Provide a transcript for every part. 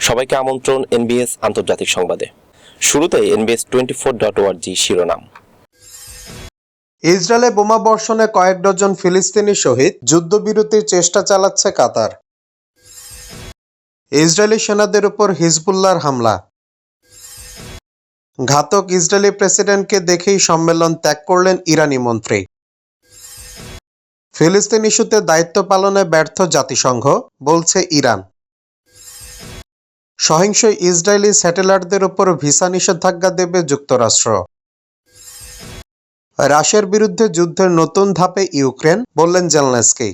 সবাইকে আমন্ত্রণ এনবিএস আন্তর্জাতিক সংবাদে। শুরুতে এনবিএস টোয়েন্টি ফোর ডট ওয়ার্জি শিরোনাম। ইসরায়েলে বোমা বর্ষণে কয়েক ডজন ফিলিস্তিনি শহীদ যুদ্ধবিরতির চেষ্টা চালাচ্ছে কাতার। ইসরায়েলি সেনাদের উপর হিজবুল্লাহর হামলা। ঘাতক ইসরায়েলি প্রেসিডেন্টকে দেখেই সম্মেলন ত্যাগ করলেন ইরানি মন্ত্রী। ফিলিস্তিন ইস্যুতে দায়িত্ব পালনে ব্যর্থ জাতিসংঘ, বলছে ইরান। সহিংস ইসরায়েলি স্যাটেলাইটদের উপর ভিসা নিষেধাজ্ঞা দেবে যুক্তরাষ্ট্র। রাশিয়ার বিরুদ্ধে যুদ্ধের নতুন ধাপে ইউক্রেন, বললেন জেলনেস্কি।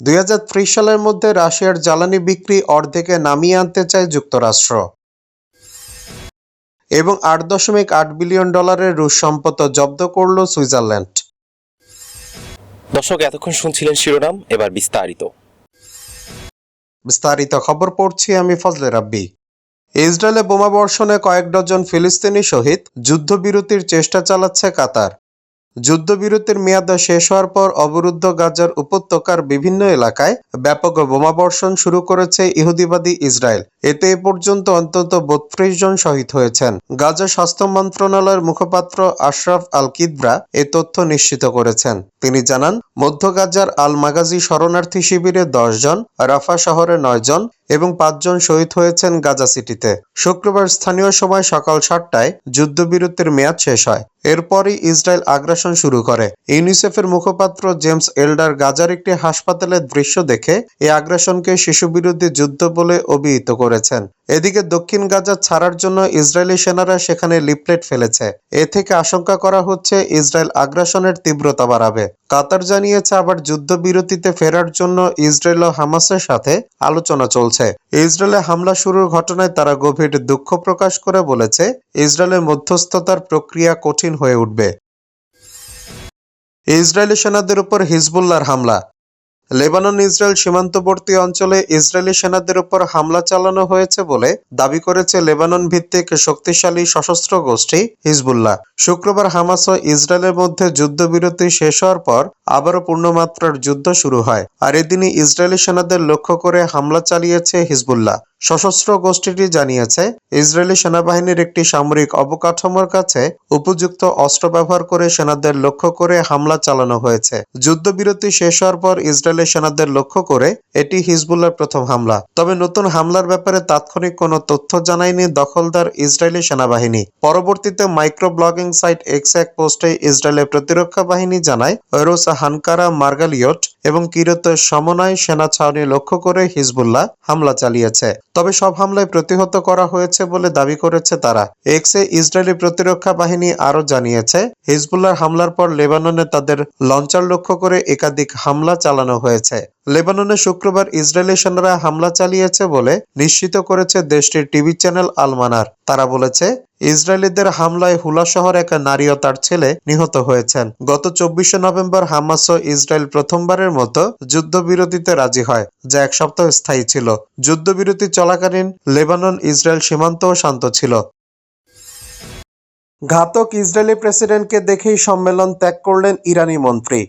দুই হাজার সালের মধ্যে রাশিয়ার জ্বালানি বিক্রি অর্ধেকে নামিয়ে আনতে চায় যুক্তরাষ্ট্র। এবং আট দশমিক আট বিলিয়ন ডলারের রুশ সম্পদ জব্দ করল সুইজারল্যান্ড। দর্শক, এতক্ষণ শুনছিলেন শিরোনাম, এবার বিস্তারিত। বিস্তারিত খবর পড়ছি আমি ফজলে রাব্বি। ইসরায়েলে বোমা বর্ষণে কয়েক ডজন ফিলিস্তিনি শহীদ, যুদ্ধবিরতির চেষ্টা চালাচ্ছে কাতার। যুদ্ধবিরতির মেয়াদ শেষ হওয়ার পর অবরুদ্ধ গাজার উপত্যকার বিভিন্ন এলাকায় ব্যাপক বোমাবর্ষণ শুরু করেছে ইহুদিবাদী ইসরায়েল। এতে এ পর্যন্ত অন্তত বত্রিশ জন শহীদ হয়েছেন। গাজা স্বাস্থ্য মন্ত্রণালয়ের মুখপাত্র আশরাফ আল কিদরা এ তথ্য নিশ্চিত করেছেন। তিনি জানান, মধ্য গাজার আল মাগাজি শরণার্থী শিবিরে দশ জন, রাফা শহরে নয় জন এবং পাঁচজন শহীদ হয়েছেন গাজা সিটিতে। শুক্রবার স্থানীয় সময় সকাল সাতটায় যুদ্ধবিরতির মেয়াদ শেষ হয়। এরপরই ইসরায়েল আগ্রাসন শুরু করে। ইউনিসেফের মুখপাত্র জেমস এল্ডার গাজার একটি হাসপাতালের দৃশ্য দেখে এই আগ্রাসনকে শিশুবিরোধী যুদ্ধ বলে অভিহিত করেছেন। এদিকে দক্ষিণ গাজা ছাড়ার জন্য ইসরায়েলি সেনারা সেখানে লিফলেট ফেলেছে। এ থেকে আশঙ্কা করা হচ্ছে ইসরায়েল আগ্রাসনের তীব্রতা বাড়াবে। কাতার জানিয়েছে আবার যুদ্ধবিরতিতে ফেরার জন্য ইসরায়েল ও হামাসের সাথে আলোচনা চলছে। ইসরায়েলে হামলা শুরুর ঘটনায় তারা গভীর দুঃখ প্রকাশ করে বলেছে, ইসরায়েলের মধ্যস্থতার প্রক্রিয়া কঠিন হয়ে উঠবে। ইসরায়েলি সেনাদের উপর হিজবুল্লার হামলা। লেবানন, ইসরায়েল সীমান্তবর্তী অঞ্চলে ইসরায়েলি সেনাদের উপর হামলা চালানো হয়েছে বলে দাবি করেছে লেবানন ভিত্তিক শক্তিশালী সশস্ত্র গোষ্ঠী হিজবুল্লাহ। শুক্রবার হামাস ও ইসরায়েলের মধ্যে যুদ্ধবিরতি শেষ হওয়ার পর আবারও পূর্ণমাত্রার যুদ্ধ শুরু হয়। আর এদিনই ইসরায়েলি সেনাদের লক্ষ্য করে হামলা চালিয়েছে হিজবুল্লাহ। সশস্ত্র গোষ্ঠীটি জানিয়েছে, ইসরায়েলি সেনাবাহিনীর একটি সামরিক অবকাঠামোর কাছে উপযুক্ত অস্ত্র ব্যবহার করে সেনাদের লক্ষ্য করে হামলা চালানো হয়েছে। যুদ্ধবিরতি শেষ হওয়ার পর ইসরায়েলের সেনাদের লক্ষ্য করে এটি হিজবুল্লার প্রথম হামলা। তবে নতুন হামলার ব্যাপারে তাৎক্ষণিক কোনো তথ্য জানায়নি দখলদার ইসরায়েলি সেনাবাহিনী। পরবর্তীতে মাইক্রো ব্লগিং সাইট এক্স এক পোস্টে ইসরায়েলের প্রতিরক্ষা বাহিনী জানায়, রোস হানকারা মার্গালিয়ট এবং কিরত সমনয় সেনা ছাউনি লক্ষ্য করে হিজবুল্লাহ হামলা চালিয়েছে। তবে সব হামলায় প্রতিহত করা হয়েছে বলে দাবি করেছে তারা। এক্সে ইসরায়েলি প্রতিরক্ষা বাহিনী আরও জানিয়েছে হিজবুল্লাহর হামলার পর লেবাননে তাদের লঞ্চার লক্ষ্য করে একাধিক হামলা চালানো হয়েছে। লেবাননে শুক্রবার ইসরায়েলি সেনারা হামলা চালিয়েছে বলে নিশ্চিত করেছে দেশটির টিভি চ্যানেল আলমানার। তারা বলেছে ইসরায়েলিদের হামলায় হুলা শহর এক নারী ও তার ছেলে নিহত হয়েছেন। গত চব্বিশে নভেম্বর হামাস ও ইসরায়েল প্রথমবারের মতো যুদ্ধবিরতিতে রাজি হয়, যা এক সপ্তাহ স্থায়ী ছিল। যুদ্ধবিরতি চলাকালীন লেবানন ইসরায়েল সীমান্তও শান্ত ছিল। ঘাতক ইসরায়েলি প্রেসিডেন্টকে দেখেই সম্মেলন ত্যাগ করলেন ইরানি মন্ত্রী।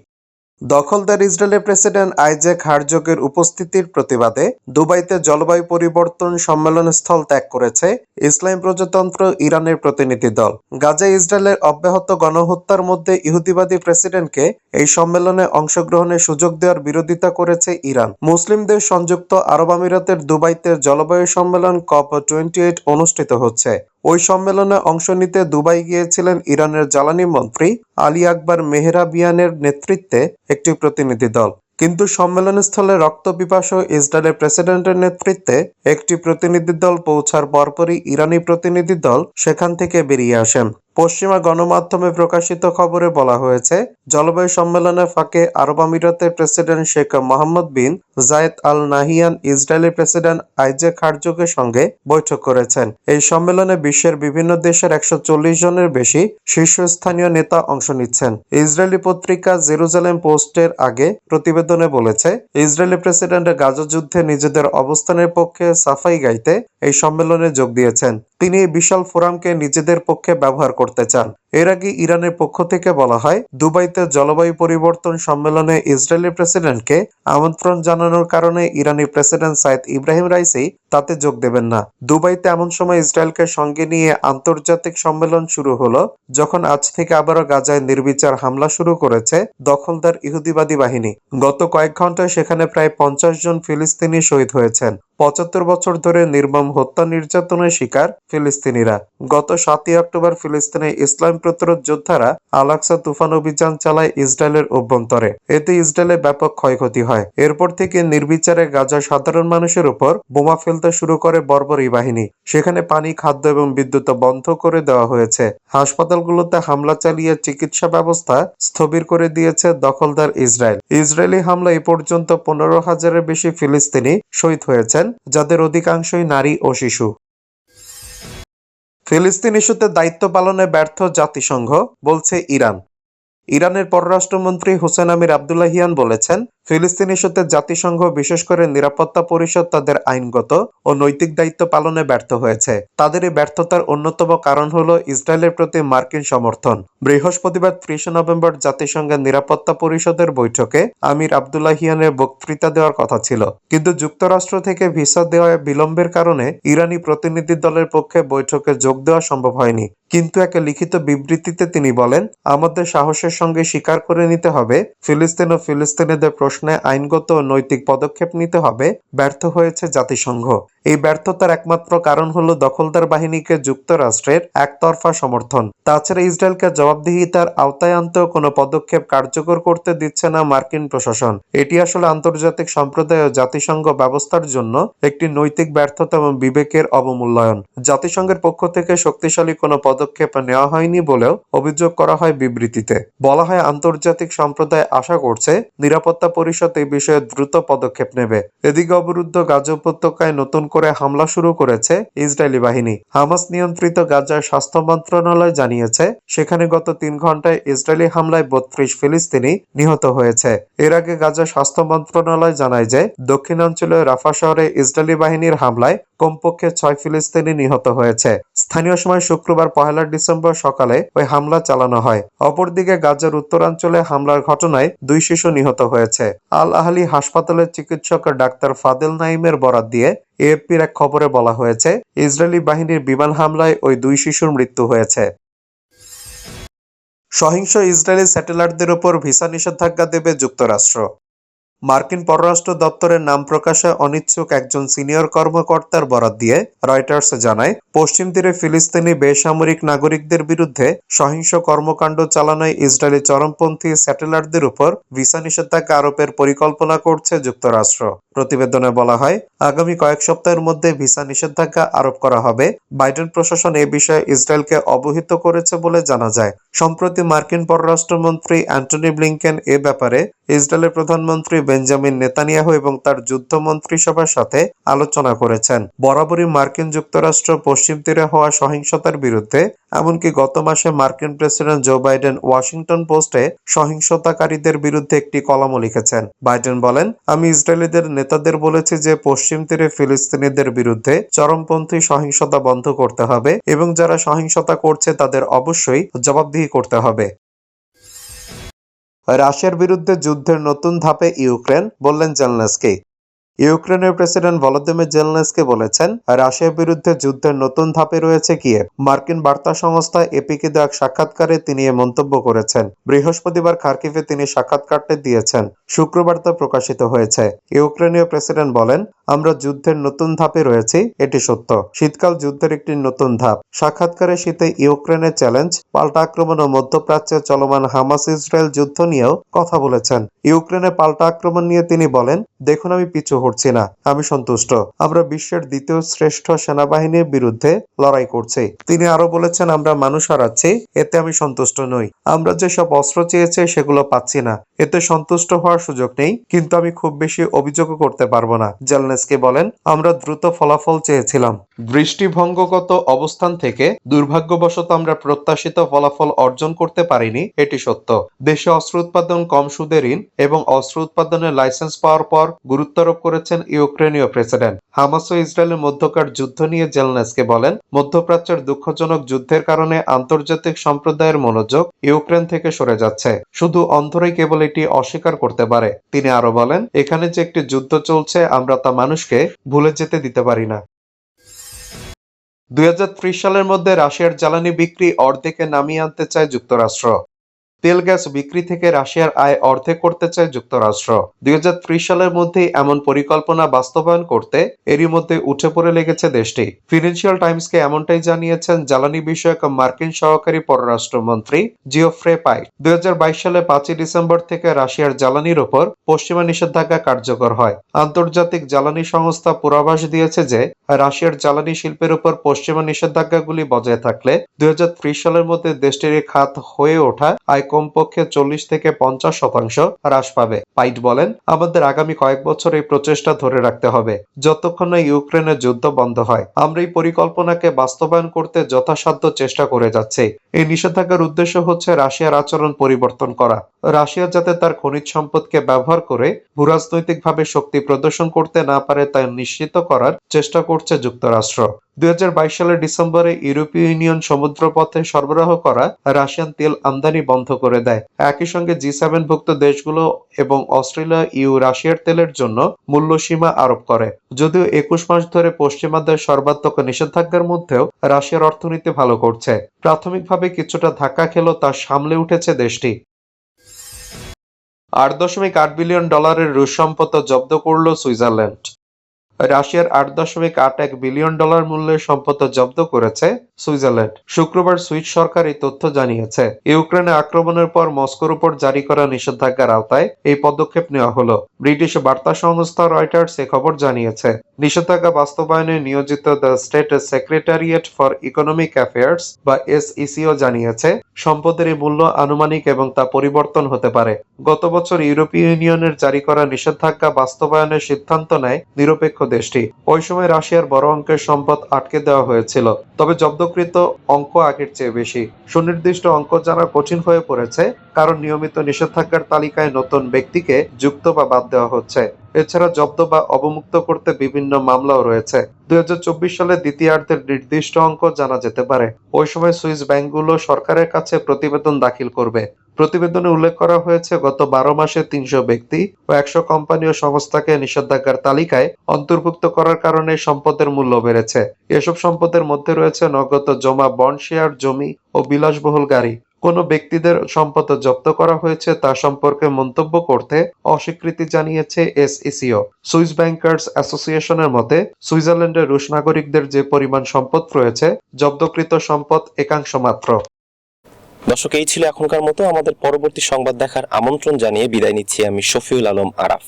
দখলদার ইসরায়েলের প্রেসিডেন্ট আইজ্যাক হারজোগের উপস্থিতির প্রতিবাদে দুবাইতে জলবায়ু পরিবর্তন সম্মেলন স্থল ত্যাগ করেছে ইসলাম প্রজাতন্ত্র ইরানের প্রতিনিধি দল। গাজায় ইসরায়েলের অব্যাহত গণহত্যার মধ্যে ইহুদিবাদী প্রেসিডেন্টকে এই সম্মেলনে অংশগ্রহণের সুযোগ দেওয়ার বিরোধিতা করেছে ইরান। মুসলিমদের সংযুক্ত আরব আমিরাতের দুবাইতে জলবায়ু সম্মেলন কপ টোয়েন্টি এইট অনুষ্ঠিত হচ্ছে। ওই সম্মেলনে অংশ নিতে দুবাই গিয়েছিলেন ইরানের জ্বালানি মন্ত্রী আলী আকবর মেহরাবিয়ানের নেতৃত্বে একটি প্রতিনিধি দল। কিন্তু সম্মেলনস্থলে রক্ত পিপাসু ইসরায়েলের প্রেসিডেন্টের নেতৃত্বে একটি প্রতিনিধি দল পৌঁছার পরপরই ইরানি প্রতিনিধি দল সেখান থেকে বেরিয়ে আসেন। পশ্চিমা গণমাধ্যমে প্রকাশিত খবরে বলা হয়েছে জলবায়ু সম্মেলনের ফাঁকে আরব আমিরাতের president Sheikh Mohammed bin Zayed Al Nahyan Israeli president Isaac হারজোগের সঙ্গে বৈঠক করেছেন। এই সম্মেলনে বিশ্বের বিভিন্ন দেশের একশো চল্লিশ জনের বেশি শীর্ষস্থানীয় নেতা অংশ নিচ্ছেন। ইসরায়েলি পত্রিকা জেরুজালেম পোস্টের আগে প্রতিবেদনে বলেছে, ইসরায়েলি প্রেসিডেন্ট গাজা যুদ্ধে নিজেদের অবস্থানের পক্ষে সাফাই গাইতে এই সম্মেলনে যোগ দিয়েছেন। তিনি এই বিশাল ফোরামকে নিজেদের পক্ষে ব্যবহার করতে চান। এর আগে ইরানের পক্ষ থেকে বলা হয়, দুবাইতে জলবায়ু পরিবর্তন সম্মেলনে ইসরায়েলি প্রেসিডেন্টকে আমন্ত্রণ জানানোর কারণে ইরানি প্রেসিডেন্ট সাইদ ইব্রাহিম রাইসি তাতে যোগ দেবেন না। দুবাইতে এমন সময় ইসরায়েলকে সঙ্গে নিয়ে আন্তর্জাতিক সম্মেলন শুরু হলো, যখন আজ থেকে আবারও গাজায় নির্বিচার হামলা শুরু করেছে দখলদার ইহুদিবাদী বাহিনী। গত কয়েক ঘন্টায় সেখানে প্রায় পঞ্চাশ জন ফিলিস্তিনি শহীদ হয়েছেন। পঁচাত্তর বছর ধরে নির্মম হত্যা নির্যাতনের শিকার ফিলিস্তিনিরা। গত সাতই অক্টোবর ফিলিস্তিনে ইসলাম প্রতিরোধ যোদ্ধারা আলাক্সা তুফান অভিযান চালায় ইসরায়েলের অভ্যন্তরে। এতে ইসরায়েলে ব্যাপক ক্ষয়ক্ষতি হয়। এরপর থেকে নির্বিচারে গাজা সাধারণ মানুষের উপর বোমা ফেলতে শুরু করে বর্বর বাহিনী। সেখানে পানি, খাদ্য এবং বিদ্যুৎ বন্ধ করে দেওয়া হয়েছে। হাসপাতালগুলোতে হামলা চালিয়ে চিকিৎসা ব্যবস্থা স্থবির করে দিয়েছে দখলদার ইসরায়েল। ইসরায়েলি হামলা এ পর্যন্ত পনেরো হাজারের বেশি ফিলিস্তিনি শহীদ হয়েছেন। যাদের অধিকাংশই নারী ও শিশু। ফিলিস্তিন ইস্যুতে দায়িত্ব পালনে ব্যর্থ জাতিসংঘ বলছে ইরান। ইরানের পররাষ্ট্রমন্ত্রী হোসেন আমির আবদুল্লাহিয়ান বলেছেন, ফিলিস্তিন ইস্যুতে জাতিসংঘ, বিশেষ করে নিরাপত্তা পরিষদ তাদের আইনগত ও নৈতিক দায়িত্ব পালনে ব্যর্থ হয়েছে। তাদের এই ব্যর্থতার অন্যতম কারণ হল ইসরায়েলের প্রতি মার্কিন সমর্থন। বৃহস্পতিবার ত্রিশে নভেম্বর জাতিসংঘের নিরাপত্তা পরিষদের বৈঠকে আমির আবদুল্লাহিয়ানের বক্তৃতা দেওয়ার কথা ছিল। কিন্তু যুক্তরাষ্ট্র থেকে ভিসা দেওয়ায় বিলম্বের কারণে ইরানি প্রতিনিধি দলের পক্ষে বৈঠকে যোগ দেওয়া সম্ভব হয়নি। কিন্তু এক লিখিত বিবৃতিতে তিনি বলেন, আমাদের সাহসের সঙ্গে স্বীকার করে নিতে হবে। ফিলিস্তিন ও ফিলিস্তিনিদের প্রশ্নে আইনগত ও নৈতিক পদক্ষেপ নিতে হবে। ব্যর্থ হয়েছে জাতিসংঘ। এই ব্যর্থতার একমাত্র কারণ হলো দখলদার বাহিনীকে যুক্তরাষ্ট্রের একতরফা সমর্থন। তাছাড়া ইসরায়েলকে জবাবদিহিতার আওতায় আনতেও কোনো পদক্ষেপ কার্যকর করতে দিচ্ছে না মার্কিন প্রশাসন। এটি আসলে আন্তর্জাতিক সম্প্রদায় ও জাতিসংঘ ব্যবস্থার জন্য একটি নৈতিক ব্যর্থতা এবং বিবেকের অবমূল্যায়ন। জাতিসংঘের পক্ষ থেকে শক্তিশালী কোনো পদক্ষেপ নেওয়া হয়নি বলেও অভিযোগ করা হয় বিবৃতিতে। বলা হয়, আন্তর্জাতিক সম্প্রদায় আশা করছে নিরাপত্তা পরিষদ এই বিষয়ে দ্রুত পদক্ষেপ নেবে। এদিকে অবরুদ্ধ গাজা উপত্যকায় নতুন করে হামলা শুরু করেছে ইসরায়েলি বাহিনী। হামাস নিয়ন্ত্রিত গাজার স্বাস্থ্য মন্ত্রণালয় জানিয়েছে, সেখানে গত তিন ঘন্টায় ইসরায়েলি হামলায় বত্রিশ ফিলিস্তিনি নিহত হয়েছে। এর আগে গাজা স্বাস্থ্য মন্ত্রণালয় জানায় যে দক্ষিণাঞ্চলীয় রাফা শহরে ইসরায়েলি বাহিনীর হামলায় কমপক্ষে ছয় ফিলিস্তিনি নিহত হয়েছে। স্থানীয় সময় শুক্রবার পহেলা ডিসেম্বর সকালে ওই হামলা চালানো হয়। অপরদিকে গাজার উত্তরাঞ্চলে হামলার ঘটনায় দুই শিশু নিহত হয়েছে। আল আহলি হাসপাতালের চিকিৎসক ডাক্তার ফাদেল নাইমের বরাত দিয়ে এএফপির এক খবরে বলা হয়েছে, ইসরায়েলি বাহিনীর বিমান হামলায় ওই দুই শিশুর মৃত্যু হয়েছে। সহিংস ইসরায়েলি স্যাটেলাইটদের উপর ভিসা নিষেধাজ্ঞা দেবে যুক্তরাষ্ট্র। মার্কিন পররাষ্ট্র দপ্তরের নাম প্রকাশে অনিচ্ছুক একজন সিনিয়র কর্মকর্তার বরাত দিয়ে রয়টার্স জানায়, পশ্চিম তীরে ফিলিস্তিনি বেসামরিক নাগরিকদের বিরুদ্ধে সহিংস কর্মকাণ্ড চালানোয় ইসরায়েলি চরমপন্থী স্যাটেলাইটদের উপর ভিসা নিষেধাজ্ঞা আরোপের পরিকল্পনা করছে যুক্তরাষ্ট্র। প্রতিবেদনে বলা হয়, আগামী কয়েক সপ্তাহের মধ্যে ভিসা নিষেধাজ্ঞা আরোপ করা হবে। বাইডেন প্রশাসন এ বিষয়ে ইসরায়েলকে অবহিত করেছে বলে জানা যায়। সম্প্রতি মার্কিন পররাষ্ট্রমন্ত্রী অ্যান্টনি ব্লিংকেন এ ব্যাপারে ইসরায়েলের প্রধানমন্ত্রী বেঞ্জামিন নেতানিয়াহু এবং তার যুদ্ধ মন্ত্রিসভার সাথে আলোচনা করেছেন। বরাবরই মার্কিন যুক্তরাষ্ট্র পশ্চিম তীরে হওয়া সহিংসতার বিরুদ্ধে, এমনকি গত মাসে মার্কিন প্রেসিডেন্ট জো বাইডেন ওয়াশিংটন পোস্টে সহিংসতাকারীদের বিরুদ্ধে একটি কলামও লিখেছেন। বাইডেন বলেন, আমি ইসরায়েলিদের নেতাদের বলেছি যে পশ্চিম তীরে ফিলিস্তিনিদের বিরুদ্ধে চরমপন্থী সহিংসতা বন্ধ করতে হবে এবং যারা সহিংসতা করছে তাদের অবশ্যই জবাবদিহি করতে হবে। রাশিয়ার বিরুদ্ধে যুদ্ধের নতুন ধাপে ইউক্রেন বললেন জেলনেসকি। ইউক্রেনের প্রেসিডেন্ট ভলোদিমির জেলনেসকি বলেছেন, রাশিয়ার বিরুদ্ধে যুদ্ধের নতুন ধাপে রয়েছে কিয়েভ। মার্কিন বার্তা সংস্থা এপিকে দেওয়া সাক্ষাৎকারে তিনি এ মন্তব্য করেছেন। বৃহস্পতিবার খার্কিভে তিনি সাক্ষাৎকারটি দিয়েছেন। শুক্রবার তা প্রকাশিত হয়েছে। ইউক্রেনীয় প্রেসিডেন্ট বলেন, আমরা যুদ্ধের নতুন ধাপে রয়েছি, এটি সত্য। শীতকাল যুদ্ধের একটি নতুন ধাপ। সাক্ষাৎকারে শীতে ইউক্রেনের চ্যালেঞ্জ, পাল্টা আক্রমণ ও মধ্যপ্রাচ্যে চলমান হামাস ইসরায়েল যুদ্ধ নিয়েও কথা বলেছেন। ইউক্রেনে পাল্টা আক্রমণ নিয়ে তিনি বলেন, দেখুন আমি পিছু হটছি না। আমি সন্তুষ্ট। আমরা বিশ্বের দ্বিতীয় শ্রেষ্ঠ সেনাবাহিনীর বিরুদ্ধে লড়াই করছি। তিনি আরও বলেছেন, আমরা মানুষ হারাচ্ছি, এতে আমি সন্তুষ্ট নই। আমরা যেসব অস্ত্র চেয়েছে সেগুলো পাচ্ছি না। এতে সন্তুষ্ট হওয়ার সুযোগ নেই, কিন্তু আমি খুব বেশি অভিযোগও করতে পারব না। জেলনেসকে বলেন, আমরা দ্রুত ফলাফল চেয়েছিলাম। দৃষ্টিভঙ্গগত অবস্থান থেকে দুর্ভাগ্যবশত আমরা প্রত্যাশিত ফলাফল অর্জন করতে পারিনি, এটি সত্য। দেশে অস্ত্র উৎপাদন কম সুদে ঋণ এবং অস্ত্র উৎপাদনের লাইসেন্স পাওয়ার পর গুরুত্বারোপ করেছেন ইউক্রেনীয় প্রেসিডেন্ট। হামাস ও ইসরায়েলের মধ্যকার যুদ্ধ নিয়ে জেলনেসকে বলেন, মধ্যপ্রাচ্যের দুঃখজনক যুদ্ধের কারণে আন্তর্জাতিক সম্প্রদায়ের মনোযোগ ইউক্রেন থেকে সরে যাচ্ছে। শুধু অন্ধরাই কেবল এটি অস্বীকার করতে পারে। তিনি আরও বলেন, এখানে যে একটি যুদ্ধ চলছে, আমরা তা মানুষকে ভুলে যেতে দিতে পারি না। দুই হাজার ত্রিশ সালের মধ্যে রাশিয়ার জ্বালানি বিক্রি অর্ধেকে নামিয়ে আনতে চায় যুক্তরাষ্ট্র। তেল গ্যাস বিক্রি থেকে রাশিয়ার আয় অর্ধেক করতে চায় যুক্তরাষ্ট্র। দুই সালের মধ্যেই এমন পরিকল্পনা বাস্তবায়ন করতে এরই মধ্যে উঠে পড়ে লেগেছে দেশটি। ফিনান্সিয়াল টাইমসকে এমনটাই জানিয়েছেন জ্বালানি বিষয়ক মার্কিন সহকারী পররাষ্ট্রমন্ত্রী জিওফ্রে পাই দুই সালে পাঁচই ডিসেম্বর থেকে রাশিয়ার জ্বালানির ওপর পশ্চিমা নিষেধাজ্ঞা কার্যকর হয়। আন্তর্জাতিক জ্বালানি সংস্থা পূর্বাভাস দিয়েছে যে, রাশিয়ার জ্বালানি শিল্পের উপর পশ্চিমা নিষেধাজ্ঞাগুলি বজায় থাকলে দুই হাজার ত্রিশ সালের মধ্যে দেশটির খাত হয়ে ওঠা আয় কমপক্ষে চল্লিশ থেকে পঞ্চাশ শতাংশ হ্রাস পাবে। পাইট বলেন, আমাদের আগামী কয়েক বছর এই প্রচেষ্টা ধরে রাখতে হবে। যতক্ষণ না ইউক্রেনের যুদ্ধ বন্ধ হয়, আমরা এই পরিকল্পনাকে বাস্তবায়ন করতে যথাসাধ্য চেষ্টা করে যাচ্ছি। এই নিষেধাজ্ঞার উদ্দেশ্য হচ্ছে রাশিয়ার আচরণ পরিবর্তন করা। রাশিয়া যাতে তার খনিজ সম্পদকে ব্যবহার করে ভূরাজনৈতিকভাবে শক্তি প্রদর্শন করতে না পারে তা নিশ্চিত করার চেষ্টা করছে যুক্তরাষ্ট্র। দুই হাজার বাইশ সালের ডিসেম্বরে ইউরোপীয় ইউনিয়ন সমুদ্রপথে সরবরাহ করা রাশিয়ান তেল আমদানি বন্ধ করে দেয়। একই সঙ্গে জি সেভেন ভুক্ত দেশগুলো এবং অস্ট্রেলিয়া, ইউ, রাশিয়ার তেলের জন্য মূল্য সীমা আরোপ করে। যদিও একুশ মাস ধরে পশ্চিমাদের সর্বাত্মক নিষেধাজ্ঞার মধ্যেও রাশিয়ার অর্থনীতি ভালো করছে। প্রাথমিকভাবে কিছুটা ধাক্কা খেলেও তা সামলে উঠেছে দেশটি। আট দশমিক আট বিলিয়ন ডলারের রুশ সম্পদ জব্দ করল সুইজারল্যান্ড। রাশিয়ার আট দশমিক আট এক বিলিয়ন ডলার মূল্যের সম্পদ জব্দ করেছে সুইজারল্যান্ড। শুক্রবার সুইস সরকার এই তথ্য জানিয়েছে। ইউক্রেনে আক্রমণের পর মস্কোর উপর জারি করা নিষেধাজ্ঞার আওতায় এই পদক্ষেপ নেওয়া হলো। ব্রিটিশ বার্তা সংস্থা রয়টার্স এ খবর জানিয়েছে। নিষেধাজ্ঞা বাস্তবায়নে নিয়োজিত the State Secretariat for Economic Affairs বা এসইসিও জানিয়েছে, সম্পদের মূল্য আনুমানিক এবং তা পরিবর্তন হতে পারে। গত বছর ইউরোপীয় ইউনিয়নের জারি করা নিষেধাজ্ঞা বাস্তবায়নের সিদ্ধান্ত নেয় নিরপেক্ষ দেশটি। ওই সময় রাশিয়ার বড় অঙ্কের সম্পদ আটকে দেওয়া হয়েছিল, তবে জব্দকৃত অঙ্ক আগের চেয়ে বেশি। সুনির্দিষ্ট অঙ্ক জানা কঠিন হয়ে পড়েছে, কারণ নিয়মিত নিষেধাজ্ঞার তালিকায় নতুন ব্যক্তিকে যুক্ত বা বাদ দেওয়া হচ্ছে। এছাড়া জব্দ বা অবমুক্ত করতে বিভিন্ন মামলাও রয়েছে। দুই হাজার চব্বিশ সালে দ্বিতীয়ার্ধের নির্দিষ্ট অঙ্ক জানা যেতে পারে। ওই সময় সুইস ব্যাংকগুলো সরকারের কাছে প্রতিবেদন দাখিল করবে। প্রতিবেদনে উল্লেখ করা হয়েছে, গত বারো মাসে তিনশো ব্যক্তি ও একশো কোম্পানি ও সংস্থাকে নিষেধাজ্ঞার তালিকায় অন্তর্ভুক্ত করার কারণে সম্পদের মূল্য বেড়েছে। এসব সম্পদের মধ্যে রয়েছে নগদ জমা, বন্ড শেয়ার, জমি ও বিলাসবহুল গাড়ি। কোনো ব্যক্তিদের সম্পদ জব্দ করা হয়েছে তা সম্পর্কে মন্তব্য করতে অস্বীকৃতি জানিয়েছে এসইসিও। সুইস ব্যাংকার্স অ্যাসোসিয়েশনের মতে, সুইজারল্যান্ডের রুশ নাগরিকদের যে পরিমাণ সম্পদ রয়েছে, জব্দকৃত সম্পদ একাংশ মাত্র। দর্শক, এই ছিল এখনকার মতো। আমাদের পরবর্তী সংবাদ দেখার আমন্ত্রণ জানিয়ে বিদায় নিচ্ছি আমি শফিউল আলম আরাফ।